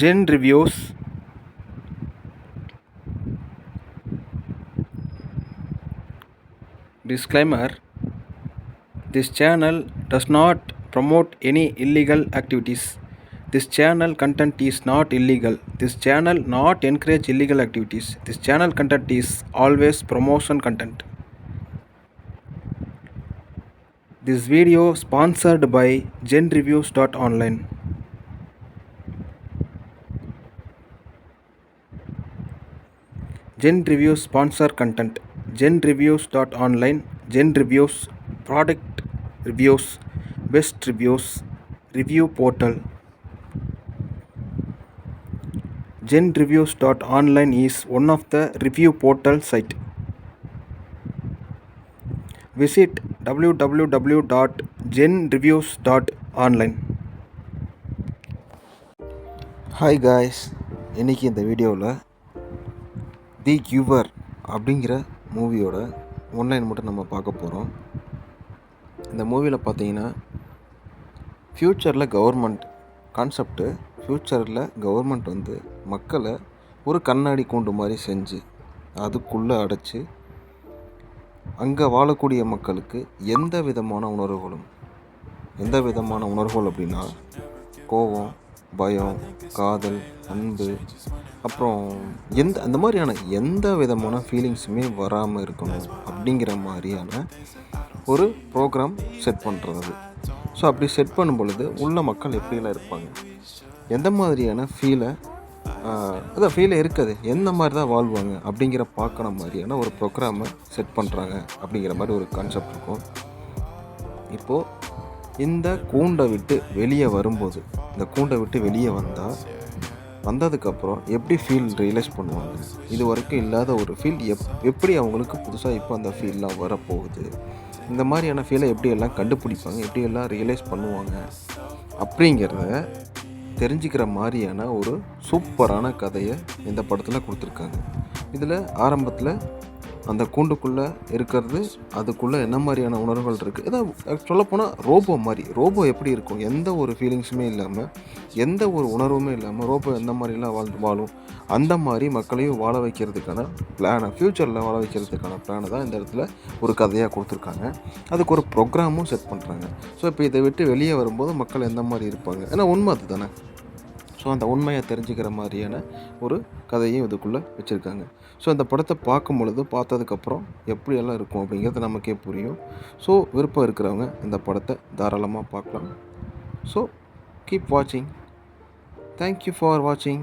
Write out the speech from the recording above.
Gen Reviews. Disclaimer This channel does not promote any illegal activities. This channel content is not illegal. This channel not encourage illegal activities. This channel content is always promotion content. This video sponsored by genreviews.online. Gen reviews sponsor content Gen reviews dot online Gen reviews product reviews best reviews review portal Gen reviews dot online is one of the review portal site visit W W W dot Gen reviews dot online hi guys இன்றைக்கி இந்த வீடியோவில் தி கியூவர் அப்படிங்கிற மூவியோட one line மட்டும் நம்ம பார்க்க போகிறோம் இந்த மூவியில் பார்த்தீங்கன்னா ஃப்யூச்சரில் கவர்மெண்ட் கான்செப்ட்டு ஃப்யூச்சரில் கவர்மெண்ட் வந்து மக்களை ஒரு கண்ணாடி கூண்டு மாதிரி செஞ்சு அதுக்குள்ளே அடைச்சி அங்கே வாழக்கூடிய மக்களுக்கு எந்த விதமான உணர்வுகளும் எந்த விதமான உணர்வுகள் அப்படின்னா கோபம் பயம் காதல் அன்பு அப்புறம் எந்த அந்த மாதிரியான எந்த விதமான ஃபீலிங்ஸுமே வராமல் இருக்கணும் அப்படிங்கிற மாதிரியான ஒரு ப்ரோக்ராம் செட் பண்ணுறது ஸோ அப்படி செட் பண்ணும் பொழுது உள்ள மக்கள் எப்படிலாம் இருப்பாங்க? எந்த மாதிரியான ஃபீலை அதான் ஃபீலே இருக்காது. எந்த மாதிரி தான் வாழ்வாங்க அப்படிங்கிற பார்க்குற மாதிரியான ஒரு ப்ரோக்ராமை செட் பண்ணுறாங்க அப்படிங்கிற மாதிரி ஒரு கான்செப்ட் இருக்கும். இப்போது இந்த கூண்டை விட்டு வெளியே வரும்போது இந்த கூண்டை விட்டு வெளியே வந்தால் வந்ததுக்கப்புறம் எப்படி ஃபீல் ரியலைஸ் பண்ணுவாங்க? இது வரைக்கும் இல்லாத ஒரு ஃபீல் எப் எப்படி அவங்களுக்கு புதுசாக இப்போ அந்த ஃபீல்லாம் வரப்போகுது? இந்த மாதிரியான ஃபீலை எப்படி எல்லாம் கண்டுபிடிப்பாங்க? எப்படி எல்லாம் ரியலைஸ் பண்ணுவாங்க? அப்படிங்கிறத தெரிஞ்சுக்கிற மாதிரியான ஒரு சூப்பரான கதையை இந்த படத்தில் கொடுத்துருக்காங்க. இதில் ஆரம்பத்தில் அந்த கூண்டுக்குள்ளே இருக்கிறது அதுக்குள்ளே என்ன மாதிரியான உணர்வுகள் இருக்குது ஏதாவது சொல்லப்போனால் ரோபோ மாதிரி. ரோபோ எப்படி இருக்கும்? எந்த ஒரு ஃபீலிங்ஸுமே இல்லாமல் எந்த ஒரு உணர்வுமே இல்லாமல் ரோபோ எந்த மாதிரிலாம் வாழ்ந்து வாழும்? அந்த மாதிரி மக்களையும் வாழ வைக்கிறதுக்கான பிளானை ஃப்யூச்சரில் வாழ வைக்கிறதுக்கான பிளானை தான் இந்த இடத்துல ஒரு கதையாக கொடுத்துருக்காங்க. அதுக்கு ஒரு ப்ரோக்ராமும் செட் பண்ணுறாங்க ஸோ இப்போ இதை விட்டு வெளியே வரும்போது மக்கள் எந்த மாதிரி இருப்பாங்க? ஏன்னா உண்மை அது தானே ஸோ அந்த உண்மையை தெரிஞ்சுக்கிற மாதிரியான ஒரு கதையும் இதுக்குள்ளே வச்சுருக்காங்க. ஸோ அந்த படத்தை பார்க்கும் பொழுது பார்த்ததுக்கப்புறம் எப்படியெல்லாம் இருக்கும் அப்படிங்கிறது நமக்கே புரியும். ஸோ விருப்பம் இருக்கிறவங்க இந்த படத்தை தாராளமாக பார்க்கலாம். ஸோ கீப் வாட்சிங் தேங்க்யூ ஃபார் வாட்சிங்